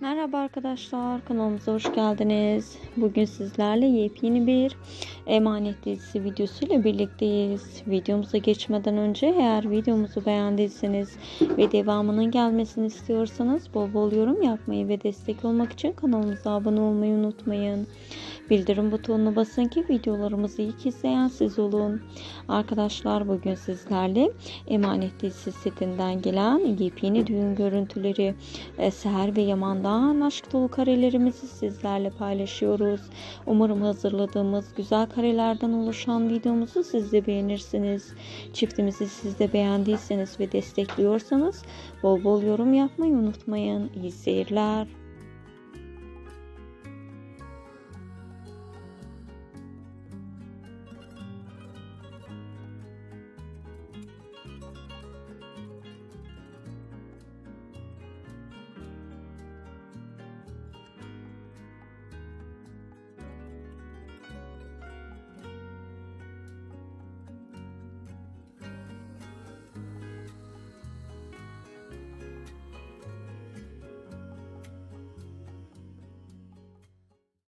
Merhaba arkadaşlar kanalımıza hoş geldiniz. Bugün sizlerle yepyeni bir emanet dizisi videosuyla birlikteyiz. Videomuza geçmeden önce eğer videomuzu beğendiyseniz ve devamının gelmesini istiyorsanız bol bol yorum yapmayı ve destek olmak için kanalımıza abone olmayı unutmayın. Bildirim butonuna basın ki videolarımızı ilk izleyen siz olun. Arkadaşlar bugün sizlerle emanet dizisi setinden gelen yepyeni düğün görüntüleri e, Seher ve Yaman'dan aşk dolu karelerimizi sizlerle paylaşıyoruz. Umarım hazırladığımız güzel karelerden oluşan videomuzu siz de beğenirsiniz. Çiftimizi siz de beğendiyseniz ve destekliyorsanız bol bol yorum yapmayı unutmayın. İyi seyirler.